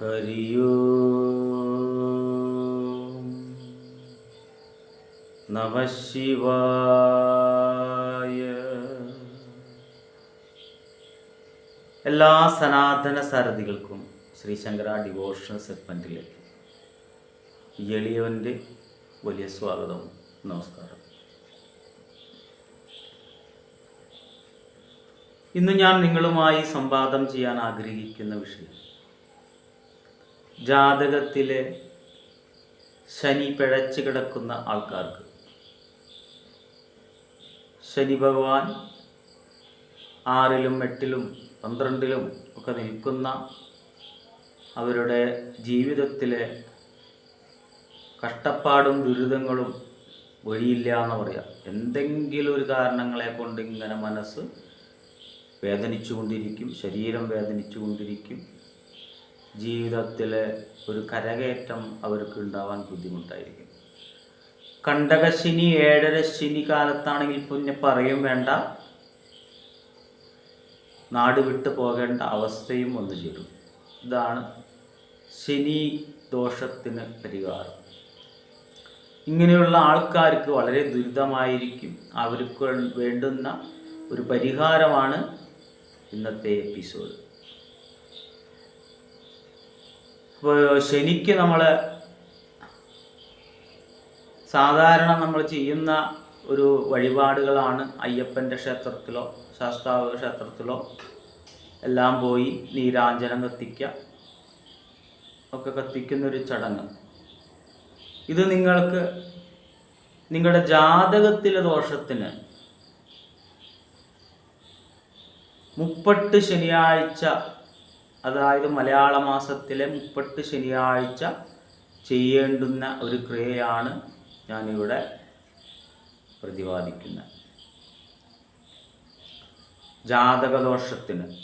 ഹരിയോ. നമ ശിവായ. എല്ലാ സനാതന സാരഥികൾക്കും ശ്രീശങ്കര ഡിവോഷണൽ സെഗ്മെന്റിലേക്ക് എളിയവന്റെ വലിയ സ്വാഗതം നമസ്കാരം. ഇന്ന് ഞാൻ നിങ്ങളുമായി സംവാദം ചെയ്യാൻ ആഗ്രഹിക്കുന്ന വിഷയം ജാതകത്തിലെ ശനി പിഴച്ചു കിടക്കുന്ന ആൾക്കാർക്ക്. ശനി ഭഗവാൻ ആറിലും എട്ടിലും പന്ത്രണ്ടിലും ഒക്കെ നിൽക്കുന്ന അവരുടെ ജീവിതത്തിലെ കഷ്ടപ്പാടും ദുരിതങ്ങളും വഴിയില്ല എന്ന് പറയാം. എന്തെങ്കിലും ഒരു കാരണങ്ങളെ കൊണ്ട് ഇങ്ങനെ മനസ്സ് വേദനിച്ചുകൊണ്ടിരിക്കും ശരീരം വേദനിച്ചുകൊണ്ടിരിക്കും. ജീവിതത്തിലെ ഒരു കരകയറ്റം അവർക്ക് ഉണ്ടാവാൻ ബുദ്ധിമുട്ടായിരിക്കും. കണ്ടകശിനി ഏഴര ശനി കാലത്താണെങ്കിൽ പിന്നെ പറയും വേണ്ട. നാട് വിട്ടു പോകേണ്ട അവസ്ഥയും വന്നു ചേരും. ഇതാണ് ശനി ദോഷത്തിന് പരിഹാരം. ഇങ്ങനെയുള്ള ആൾക്കാർക്ക് വളരെ ദുരിതമായിരിക്കും. അവർക്ക് വേണ്ടുന്ന ഒരു പരിഹാരമാണ് ഇന്നത്തെ എപ്പിസോഡ്. അപ്പോൾ ശനിക്ക് നമ്മൾ സാധാരണ നമ്മൾ ചെയ്യുന്ന ഒരു വഴിപാടുകളാണ് അയ്യപ്പന്റെ ക്ഷേത്രത്തിലോ ശാസ്താവ് ക്ഷേത്രത്തിലോ എല്ലാം പോയി നീരാഞ്ജനം കത്തിക്കുക ഒക്കെ കത്തിക്കുന്നൊരു ചടങ്ങ്. ഇത് നിങ്ങൾക്ക് നിങ്ങളുടെ ജാതകത്തിലെ ദോഷത്തിന് മുപ്പട്ട് ശനിയാഴ്ച അതായത് മലയാള മാസത്തിലെ മുപ്പട്ട് ശനിയാഴ്ച ചെയ്യേണ്ടുന്ന ഒരു ക്രിയയാണ് ഞാനിവിടെ പ്രതിപാദിക്കുന്നത്. ജാതകദോഷത്തിന്.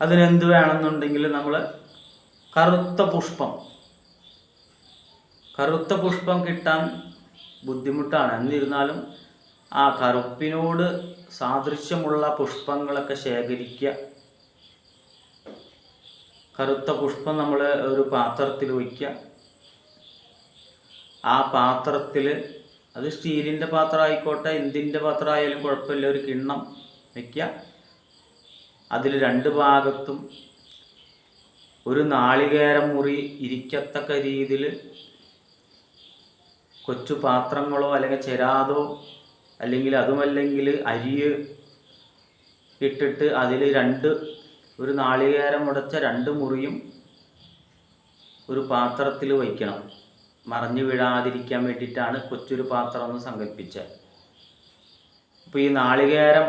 അതിനെന്ത് വേണമെന്നുണ്ടെങ്കിൽ നമ്മൾ കറുത്ത പുഷ്പം. കറുത്ത പുഷ്പം കിട്ടാൻ ബുദ്ധിമുട്ടാണ്. എന്നിരുന്നാലും ആ കറുപ്പിനോട് സാദൃശ്യമുള്ള പുഷ്പങ്ങളൊക്കെ ശേഖരിക്കുക കറുത്ത പുഷ്പം നമ്മൾ ഒരു പാത്രത്തിൽ വയ്ക്കുക. ആ പാത്രത്തിൽ അത് സ്റ്റീലിന്റെ പാത്രം ആയിക്കോട്ടെ എന്തിന്റെ പാത്രം ആയാലും കുഴപ്പമില്ല ഒരു കിണ്ണം വയ്ക്കുക. അതിൽ രണ്ട് ഭാഗത്തും ഒരു നാളികേരം മുറി ഇരിക്കത്തക്ക രീതിയിൽ കൊച്ചു പാത്രങ്ങളോ അല്ലെങ്കിൽ ചെരാതോ അല്ലെങ്കിൽ അതുമല്ലെങ്കിൽ അരി ഇട്ടിട്ട് അതിൽ രണ്ട് ഒരു നാളികേരം മുടച്ച രണ്ട് മുറിയും ഒരു പാത്രത്തിൽ വയ്ക്കണം. മറിഞ്ഞു വീഴാതിരിക്കാൻ വേണ്ടിയിട്ടാണ് കൊച്ചൊരു പാത്രം എന്ന് സങ്കല്പിച്ചത്. അപ്പോൾ ഈ നാളികേരം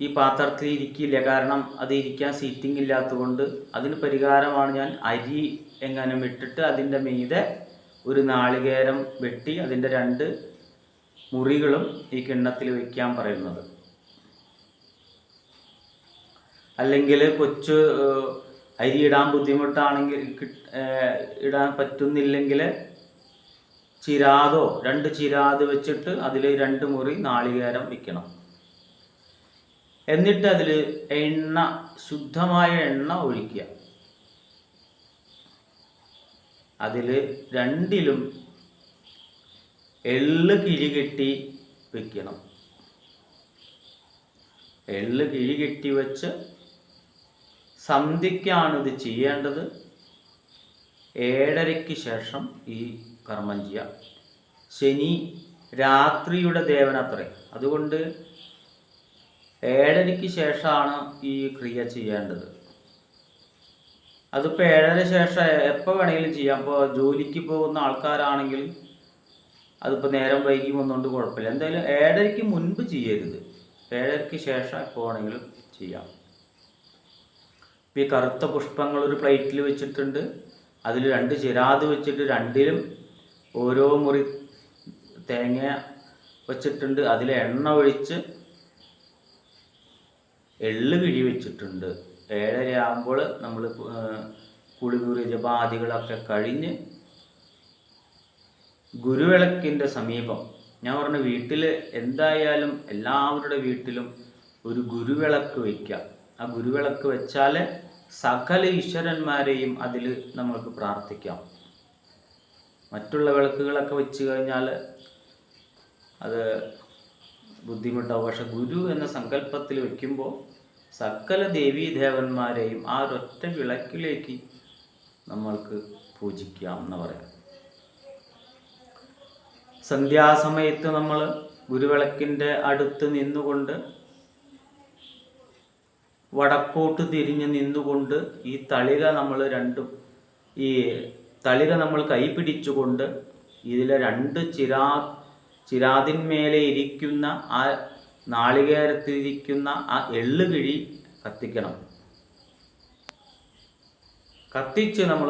ഈ പാത്രത്തിൽ ഇരിക്കില്ല. കാരണം അത് ഇരിക്കാൻ സീറ്റിംഗ് ഇല്ലാത്തതുകൊണ്ട് അതിന് പരിഹാരമാണ് ഞാൻ അരി എങ്ങാനും ഇട്ടിട്ട് അതിന്റെ മീതെ ഒരു നാളികേരം വെട്ടി അതിന്റെ രണ്ട് മുറികളും ഈ കിണ്ണത്തിൽ വയ്ക്കാൻ പറയുന്നത്. അല്ലെങ്കിൽ കൊച്ചു അരി ഇടാൻ ബുദ്ധിമുട്ടാണെങ്കിൽ ഇടാൻ പറ്റുന്നില്ലെങ്കിൽ ചിരാതോ രണ്ട് ചിരാത് വെച്ചിട്ട് അതിൽ രണ്ട് മുറി നാളികേരം വെക്കണം എന്നിട്ട് അതിൽ എണ്ണ ശുദ്ധമായ എണ്ണ ഒഴിക്കുക. അതിൽ രണ്ടിലും എള്ള് കിഴി കെട്ടി വെക്കണം എള്ള് കിഴി കെട്ടി വെച്ച് സന്ധ്യയ്ക്കാണ് ഇത് ചെയ്യേണ്ടത് ഏഴരയ്ക്ക് ശേഷം ഈ കർമ്മം ചെയ്യാം. ശനി രാത്രിയുടെ ദേവനത്രേ അതുകൊണ്ട് ഏഴരയ്ക്ക് ശേഷമാണ് ഈ ക്രിയ ചെയ്യേണ്ടത്. അതിപ്പോൾ ഏഴര ശേഷം എപ്പോൾ വേണമെങ്കിലും ചെയ്യാം. ഇപ്പോൾ ജോലിക്ക് പോകുന്ന ആൾക്കാരാണെങ്കിൽ അതിപ്പോൾ നേരം വൈകി വന്നുകൊണ്ട് കുഴപ്പമില്ല. എന്തായാലും ഏഴരയ്ക്ക് മുൻപ് ചെയ്യരുത്. ഏഴരയ്ക്ക് ശേഷം എപ്പോൾ വേണമെങ്കിലും ചെയ്യാം. ഇപ്പോൾ ഈ കറുത്ത പുഷ്പങ്ങൾ ഒരു പ്ലേറ്റിൽ വെച്ചിട്ടുണ്ട്. അതിൽ രണ്ട് ചിരാത് വെച്ചിട്ട് രണ്ടിലും ഓരോ മുറി തേങ്ങ വെച്ചിട്ടുണ്ട്. അതിൽ എണ്ണ ഒഴിച്ച് എള്ള് കിഴി വെച്ചിട്ടുണ്ട്. ഏഴര ആകുമ്പോൾ നമ്മൾ കുളികുറി ജപാദികളൊക്കെ കഴിഞ്ഞ് ഗുരുവിളക്കിന്റെ സമീപം. ഞാൻ പറഞ്ഞ വീട്ടിൽ എന്തായാലും എല്ലാവരുടെ വീട്ടിലും ഒരു ഗുരുവിളക്ക് വയ്ക്കുക ആ ഗുരുവിളക്ക് വെച്ചാൽ സകല ഈശ്വരന്മാരെയും അതിൽ നമ്മൾക്ക് പ്രാർത്ഥിക്കാം. മറ്റുള്ള വിളക്കുകളൊക്കെ വെച്ച് കഴിഞ്ഞാൽ അത് ബുദ്ധിമുട്ടാവും. പക്ഷെ ഗുരു എന്ന സങ്കല്പത്തിൽ വയ്ക്കുമ്പോൾ സകല ദേവീദേവന്മാരെയും ആ ഒരൊറ്റ വിളക്കിലേക്ക് നമ്മൾക്ക് പൂജിക്കാം എന്ന് പറയാം. സന്ധ്യാസമയത്ത് നമ്മൾ ഗുരുവിളക്കിന്റെ അടുത്ത് നിന്നുകൊണ്ട് വടക്കോട്ട് തിരിഞ്ഞ് നിന്നുകൊണ്ട് ഈ തളിക നമ്മൾ രണ്ടും ഈ തളിക നമ്മൾ കൈ പിടിച്ചുകൊണ്ട് ഇതിലെ രണ്ട് ചിരാ ചിരാതിന്മേലെ ഇരിക്കുന്ന ആ നാളികേരത്തിരിക്കുന്ന ആ എള്ള് കിഴി കത്തിക്കണം. കത്തിച്ച് നമ്മൾ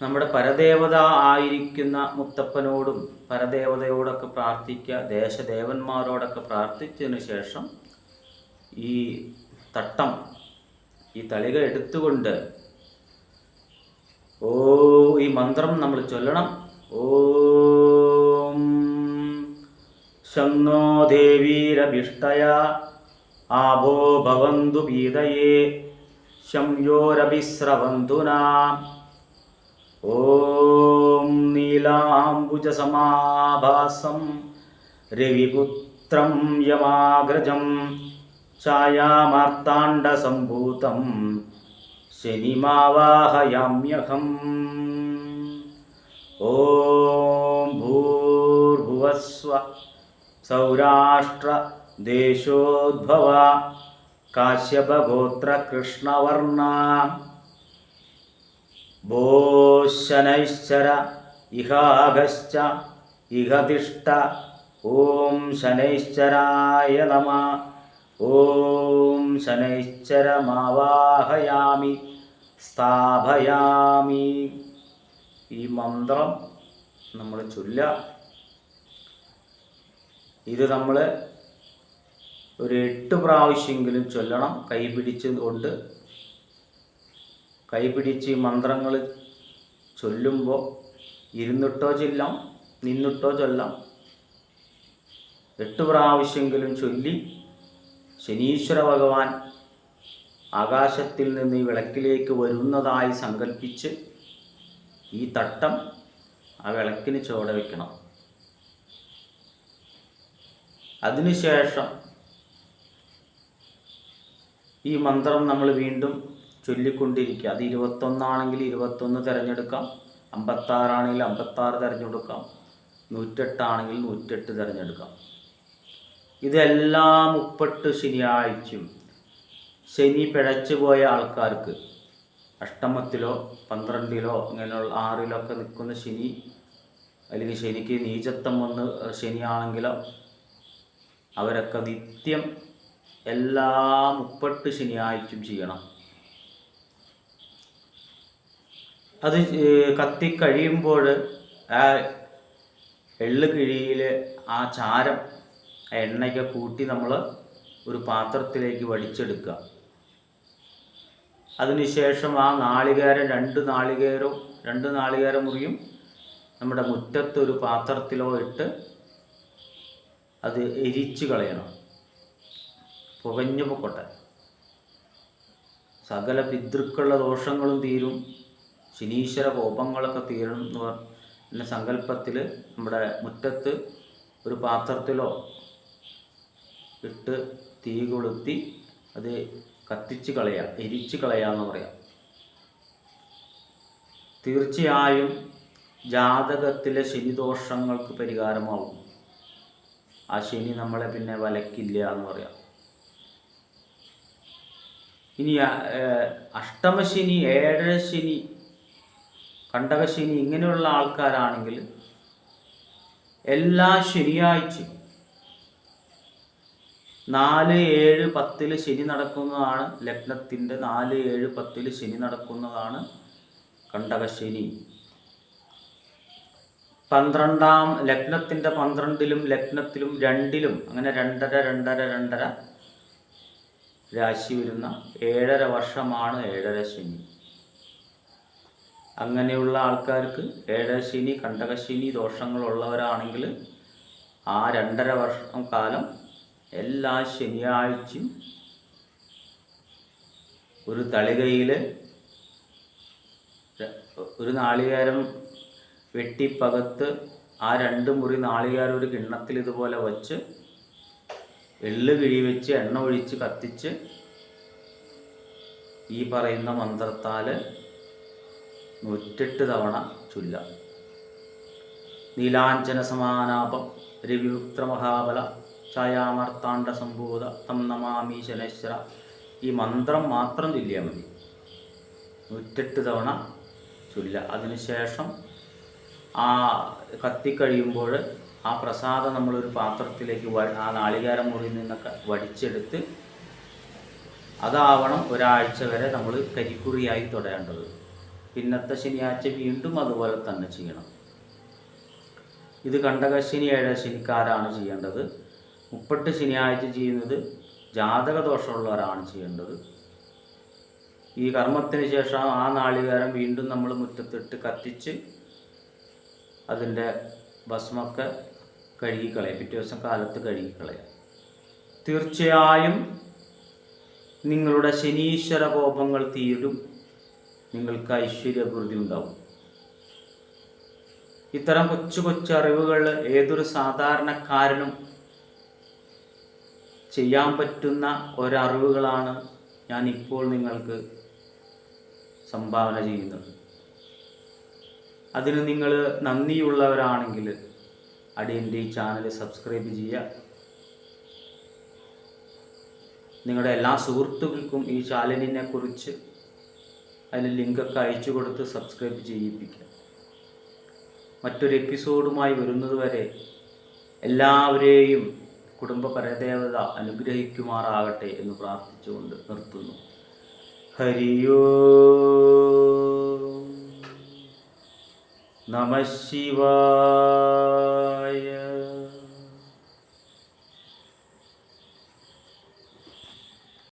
നമ്മുടെ പരദേവത ആയിരിക്കുന്ന മുത്തപ്പനോടും പരദേവതയോടൊക്കെ പ്രാർത്ഥിക്കുക ദേശദേവന്മാരോടൊക്കെ പ്രാർത്ഥിച്ചതിന് ശേഷം ഈ തട്ടം ഈ തളിക എടുത്തുകൊണ്ട് ഓ ഈ മന്ത്രം നമ്മൾ ചൊല്ലണം. ഓം ശംനോ ദേവീരഭിഷ്ടയ ആഭോ ഭവന്തു പീതയേ ശംയോരഭിസ്രവന്തുന ഓം നീലാംബുജസമാഭാസം രവിപുത്രം യമാഗ്രജം छायामार्ताण्डसम्भूतं शनिमावाहयाम्यहम्। ॐ भूर्भुवस्व सौराष्ट्रदेशोद्भवा। काश्यपगोत्रकृष्णवर्णा। भोशनैश्चर भोः इहाघश्च इह तिष्ठ ॐ शनैश्चराय नमः। ഓം ശനൈശ്ചരമാവാഹയാമി സ്ഥാപയാമി. ഈ മന്ത്രം നമ്മൾ ചൊല്ല ഇത് നമ്മൾ ഒരു എട്ട് പ്രാവശ്യമെങ്കിലും ചൊല്ലണം. കൈപിടിച്ച് കൊണ്ട് കൈപിടിച്ച് മന്ത്രങ്ങൾ ചൊല്ലുമ്പോൾ ഇരുന്നിട്ടോ ചൊല്ലാം നിന്നിട്ടോ ചൊല്ലാം. എട്ട് പ്രാവശ്യമെങ്കിലും ചൊല്ലി ശനീശ്വര ഭഗവാൻ ആകാശത്തിൽ നിന്ന് ഈ വിളക്കിലേക്ക് വരുന്നതായി സങ്കല്പിച്ച് ഈ തട്ടം ആ വിളക്കിന് ചുവടെ വെക്കണം. അതിനുശേഷം ഈ മന്ത്രം നമ്മൾ വീണ്ടും ചൊല്ലിക്കൊണ്ടിരിക്കുക. അത് ഇരുപത്തൊന്നാണെങ്കിൽ ഇരുപത്തൊന്ന് തിരഞ്ഞെടുക്കാം. അമ്പത്താറാണെങ്കിൽ അമ്പത്താറ് തിരഞ്ഞെടുക്കാം. നൂറ്റെട്ടാണെങ്കിൽ നൂറ്റെട്ട് തിരഞ്ഞെടുക്കാം. ഇതെല്ലാം മുപ്പട്ട് ശനിയാഴ്ചയും ശനി പിഴച്ചു പോയ ആൾക്കാർക്ക് അഷ്ടമത്തിലോ പന്ത്രണ്ടിലോ ഇങ്ങനെയുള്ള ആറിലൊക്കെ നിൽക്കുന്ന ശനി അല്ലെങ്കിൽ ശനിക്ക് നീചത്വം വന്ന് ശനിയാണെങ്കിലോ അവരൊക്കെ നിത്യം എല്ലാം മുപ്പട്ട് ശനിയാഴ്ചയും ചെയ്യണം. അത് കത്തിക്കഴിയുമ്പോൾ ആ എള്ളു കിഴിയിൽ ആ ചാരം ആ എണ്ണയൊക്കെ കൂട്ടി നമ്മൾ ഒരു പാത്രത്തിലേക്ക് വടിച്ചെടുക്കുക. അതിനുശേഷം ആ നാളികേരം രണ്ട് നാളികേരവും രണ്ട് നാളികേര മുറിയും നമ്മുടെ മുറ്റത്തൊരു പാത്രത്തിലോ ഇട്ട് അത് എരിച്ച് കളയണം. പുകഞ്ഞു പൊക്കോട്ടെ. സകല പിതൃക്കളുടെ ദോഷങ്ങളും തീരും. ശനീശ്വര കോപങ്ങളൊക്കെ തീരും എന്ന് സങ്കല്പത്തിൽ നമ്മുടെ മുറ്റത്ത് ഒരു പാത്രത്തിലോ ഇട്ട് തീ കൊളുത്തി അത് കത്തിച്ച് കളയുക എരിച്ച് കളയാന്ന് പറയാം. തീർച്ചയായും ജാതകത്തിലെ ശനിദോഷങ്ങൾക്ക് പരിഹാരമാവും ആ ശനി നമ്മളെ പിന്നെ വലക്കില്ല എന്ന് പറയാം. ഇനി അഷ്ടമശനി ഏഴര ശനി കണ്ടകശനി ഇങ്ങനെയുള്ള ആൾക്കാരാണെങ്കിൽ എല്ലാ ശനിയാഴ്ചയും നാല് ഏഴ് പത്തിൽ ശനി നടക്കുന്നതാണ് ലഗ്നത്തിന്റെ നാല് ഏഴ് പത്തിൽ ശനി നടക്കുന്നതാണ് കണ്ടകശനി. പന്ത്രണ്ടാം ലഗ്നത്തിന്റെ പന്ത്രണ്ടിലും ലഗ്നത്തിലും രണ്ടിലും അങ്ങനെ രണ്ടര രണ്ടര രണ്ടര രാശി വരുന്ന ഏഴര വർഷമാണ് ഏഴര ശനി. അങ്ങനെയുള്ള ആൾക്കാർക്ക് ഏഴര ശനി കണ്ടകശനി ദോഷങ്ങളുള്ളവരാണെങ്കിൽ ആ രണ്ടര വർഷം കാലം എല്ലാ ശനിയാഴ്ചയും ഒരു തളികയിൽ ഒരു നാളികേരം വെട്ടിപ്പകത്ത് ആ രണ്ട് മുറി നാളികേരം ഒരു കിണ്ണത്തിൽ ഇതുപോലെ വച്ച് എള്ള് കിഴി വെച്ച് എണ്ണ ഒഴിച്ച് കത്തിച്ച് ഈ പറയുന്ന മന്ത്രത്താൽ നൂറ്റെട്ട് തവണ ചൊല്ല. നീലാഞ്ചന സമാനാപം രവിപുത്ര മഹാബല ഛായാമർത്താണ്ഡ സംഭൂത തം നമാമി ശനശ്ര ഈ മന്ത്രം മാത്രം ചൊല്ലിയാൽ മതി. നൂറ്റെട്ട് തവണ ചൊല്ല. അതിനുശേഷം ആ കത്തിക്കഴിയുമ്പോൾ ആ പ്രസാദം നമ്മളൊരു പാത്രത്തിലേക്ക് ആ നാളികാരം മുറിയിൽ നിന്നൊക്കെ വടിച്ചെടുത്ത് അതാവണം ഒരാഴ്ച വരെ നമ്മൾ കരിക്കുറിയായി തുടരേണ്ടത്. പിന്നത്തെ ശനിയാഴ്ച വീണ്ടും അതുപോലെ തന്നെ ചെയ്യണം. ഇത് കണ്ടകശനി ഏഴശനിക്കാരാണ് ചെയ്യേണ്ടത്. മുപ്പട്ട് ശനിയാഴ്ച ചെയ്യുന്നത് ജാതക ദോഷമുള്ളവരാണ് ചെയ്യേണ്ടത്. ഈ കർമ്മത്തിന് ശേഷം ആ നാളികേരം വീണ്ടും നമ്മൾ മുറ്റത്തിട്ട് കത്തിച്ച് അതിന്റെ ഭസ്മൊക്കെ കഴുകിക്കളയാം. പിറ്റേ ദിവസം കാലത്ത് കഴുകിക്കളയാം. തീർച്ചയായും നിങ്ങളുടെ ശനീശ്വര കോപങ്ങൾ തീരും. നിങ്ങൾക്ക് ഐശ്വര്യഭിവൃദ്ധി ഉണ്ടാവും. ഇത്തരം കൊച്ചു കൊച്ചു അറിവുകൾ ഏതൊരു സാധാരണക്കാരനും ചെയ്യാൻ പറ്റുന്ന ഒരറിവുകളാണ് ഞാൻ ഇപ്പോൾ നിങ്ങൾക്ക് സംഭാവന ചെയ്യുന്നത്. അതിന് നിങ്ങൾ നന്ദിയുള്ളവരാണെങ്കിൽ അടിയന്റെ ഈ ചാനൽ സബ്സ്ക്രൈബ് ചെയ്യുക. നിങ്ങളുടെ എല്ലാ സുഹൃത്തുക്കൾക്കും ഈ ചാനലിനെ കുറിച്ച് അതിന് ലിങ്കൊക്കെ അയച്ചു കൊടുത്ത് സബ്സ്ക്രൈബ് ചെയ്യിപ്പിക്കുക. മറ്റൊരു എപ്പിസോഡുമായി വരുന്നതുവരെ എല്ലാവരെയും കുടുംബ പരദേവത അനുഗ്രഹിക്കുമാറാകട്ടെ എന്ന് പ്രാർത്ഥിച്ചുകൊണ്ട് നിർത്തുന്നു. ഹരിയോ നമ ശിവായ